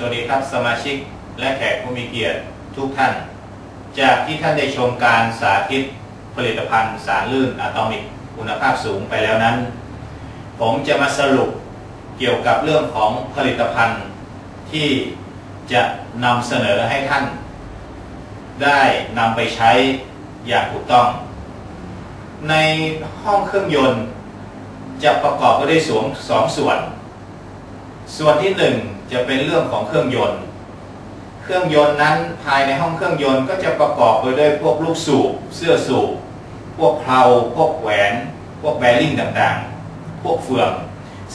สวัสดีครับสมาชิกและแขกผู้มีเกียรติทุกท่าน จากที่ท่านได้ชมการสาธิตผลิตภัณฑ์สารลื่นอะตอมิกคุณภาพสูงไปแล้วนั้น ผมจะมาสรุปเกี่ยวกับเรื่องของผลิตภัณฑ์ที่จะนำเสนอให้ท่าน ได้นำไปใช้อย่างถูกต้อง ในห้องเครื่องยนต์จะประกอบไปด้วยสองสองส่วน ส่วนที่หนึ่ง จะเป็นเรื่องของเครื่องยนต์ เครื่องยนต์นั้นภายในห้องเครื่องยนต์ก็จะประกอบไปด้วยพวกลูกสูบเสื้อสูบพวกเพลาพวกแหวน พวกแบริ่งต่างๆ พวกเฟือง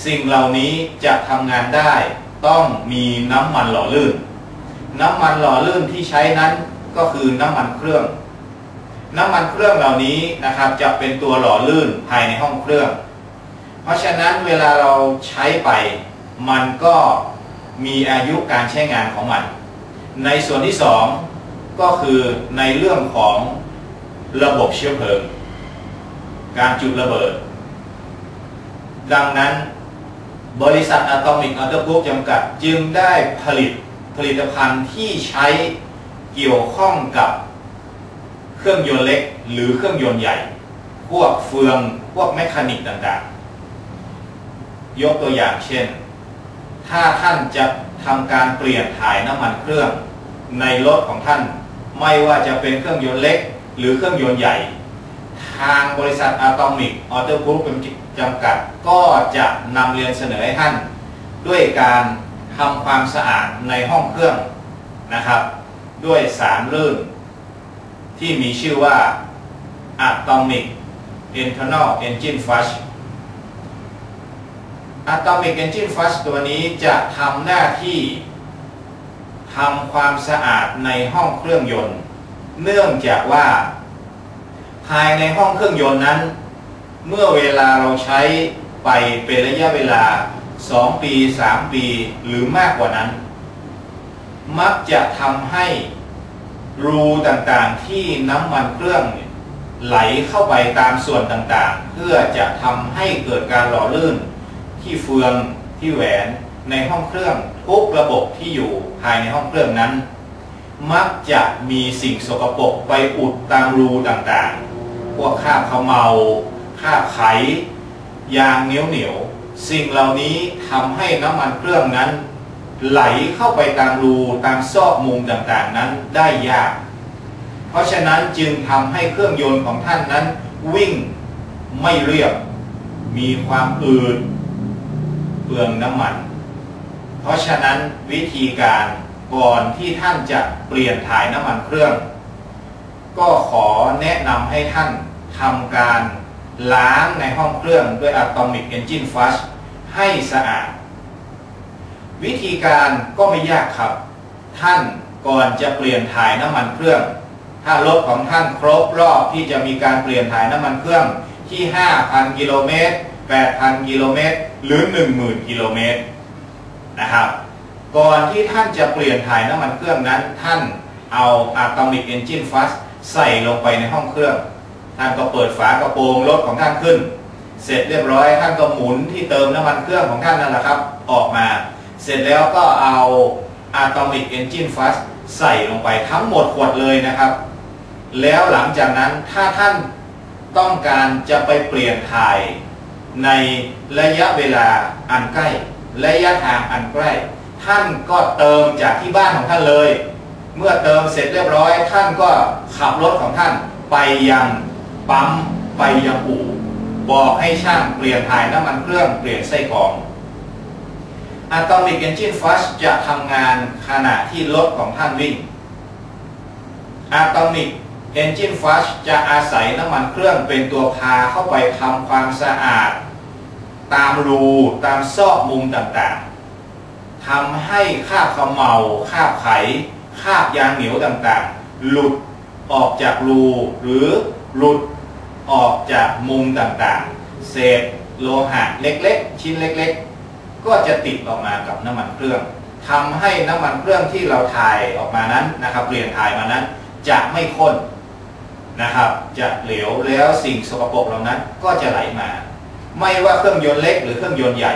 สิ่งเหล่านี้จะทำงานได้ต้องมีน้ำมันหล่อลื่น น้ำมันหล่อลื่นที่ใช้นั้นก็คือน้ำมันเครื่อง น้ำมันเครื่องเหล่านี้นะครับจะเป็นตัวหล่อลื่นภายในห้องเครื่อง เพราะฉะนั้นเวลาเราใช้ไปมันก็ มีอายุการใช้งานของมัน ในส่วนที่สองก็คือในเรื่องของระบบเชื้อเพลิง การจุดระเบิด ดังนั้นบริษัทอะตอมิกอัลเทอร์กรุ๊ปจำกัดจึงได้ผลิตผลิตภัณฑ์ที่ใช้เกี่ยวข้องกับเครื่องยนต์เล็กหรือเครื่องยนต์ใหญ่ พวกเฟือง พวกแมคานิกต่างๆ ยกตัวอย่างเช่น ถ้าท่านจะทำการเปลี่ยนถ่ายน้ำมันเครื่องในรถของท่าน ไม่ว่าจะเป็นเครื่องยนต์เล็ก หรือเครื่องยนต์ใหญ่ ทางบริษัทอะตอมิกออโต้กรุ๊ปจำกัด ก็จะนำเรียนเสนอให้ท่าน ด้วยการทำความสะอาดในห้องเครื่องนะครับ ด้วยสารลื่น ที่มีชื่อว่า Atomic Internal Engine Flush Atomic Engine Flush ตัวนี้จะทำหน้าที่ทำความสะอาดในห้องเครื่องยนต์ เนื่องจากว่า ภายในห้องเครื่องยนต์นั้น เมื่อเวลาเราใช้ไปเป็นระยะเวลา 2 ปี 3 ปีหรือมากกว่านั้น มักจะทำให้รูต่างๆที่น้ำมันเครื่องไหลเข้าไปตามส่วนต่างๆ เพื่อจะทำให้เกิดการหล่อลื่น ที่เฟืองที่แหวนในห้องเครื่องทุกระบบที่อยู่ภายในห้องเครื่องนั้น มักจะมีสิ่งสกปรกไปอุดตามรูต่างๆ พวกคราบขมเมาคราบไข ยางเหนียวเหนียวสิ่งเหล่านี้ทำให้น้ำมันเครื่องนั้น ไหลเข้าไปตามรูตามซอกมุมต่างๆนั้นได้ยาก เพราะฉะนั้นจึงทำให้เครื่องยนต์ของท่านนั้น วิ่งไม่เรียบ มีความอืด ลืองน้ำมัน เพราะฉะนั้นวิธีการก่อนที่ท่านจะเปลี่ยนถ่ายน้ำมันเครื่อง ก็ขอแนะนำให้ท่านทำการล้างในห้องเครื่องด้วย Atomic Engine Flush ให้สะอาด วิธีการก็ไม่ยากครับ ท่านก่อนจะเปลี่ยนถ่ายน้ำมันเครื่อง ถ้ารถของท่านครบรอบที่จะมีการเปลี่ยนถ่ายน้ำมันเครื่องที่ 5,000 กิโลเมตร 8,000 กิโลเมตร หรือ 10,000 กิโลเมตรนะครับ ก่อนที่ท่านจะเปลี่ยนถ่ายน้ำมันเครื่องนั้น ท่านเอา Atomic Engine Flush ใส่ลงไปในห้องเครื่อง ท่านก็เปิดฝากระโปรงรถของท่านขึ้น เสร็จเรียบร้อยท่านก็หมุนที่เติมน้ำมันเครื่องของท่านนั่นแหละครับ ออกมา เสร็จแล้วก็เอา Atomic Engine Flush ใส่ลงไปทั้งหมดขวดเลยนะครับ แล้วหลังจากนั้นถ้าท่านต้องการจะไปเปลี่ยนถ่าย ในระยะเวลาอันใกล้ ระยะทางอันใกล้ ท่านก็เติมจากที่บ้านของท่านเลย เมื่อเติมเสร็จเรียบร้อย ท่านก็ขับรถของท่านไปยังปั๊มไปยังอู่บอกให้ช่างเปลี่ยนถ่ายน้ำมันเครื่องเปลี่ยนไส้กรอง Atomic Engine Flush จะทำงานขณะที่รถของท่านวิ่ง Atomic Engine Flush จะอาศัยน้ำมันเครื่องเป็นตัวพาเข้าไปทำความสะอาด ตามรูตามซอกมุมต่างๆทำให้คราบขมเมาคราบไขคราบยางเหนียวต่างๆ หลุดออกจากรูหรือหลุดออกจากมุมต่างๆ เศษโลหะเล็กๆ ชิ้นเล็กๆ ก็จะติดออกมากับน้ำมันเครื่องทำให้น้ำมันเครื่องที่เราถ่ายออกมานั้นนะครับเปลี่ยนถ่ายมานั้น จะไม่ข้นนะครับ จะเหลวแล้วสิ่งสกปรกเหล่านั้นก็จะไหลมา ไม่ว่าเครื่องยนต์เล็กหรือเครื่องยนต์ใหญ่